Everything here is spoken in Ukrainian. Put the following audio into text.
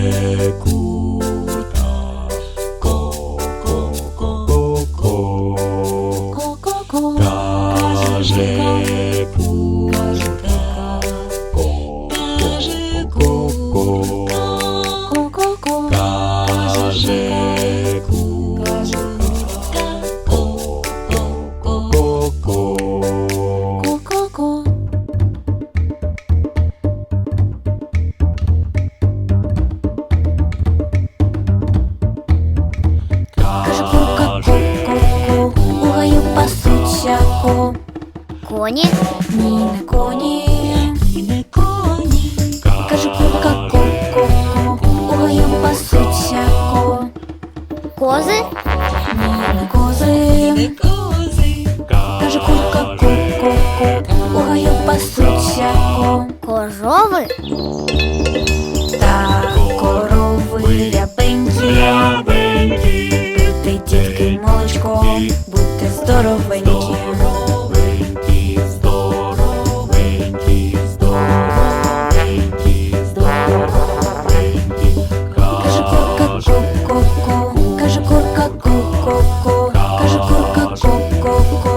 Каже ко-ко-ко-ко. Ко-ко-ко. Каже курка. Ко-ко-ко. Коні? Ні, не коні, не коні. Каже курка ко-ко-ко, у гаю пасуться ко. Кози? Ні, не кози, каже курка ко-ко-ко, у гаю пасуться ко. Корови? Так, корови рябенькі, будьте здоровенькі. coco.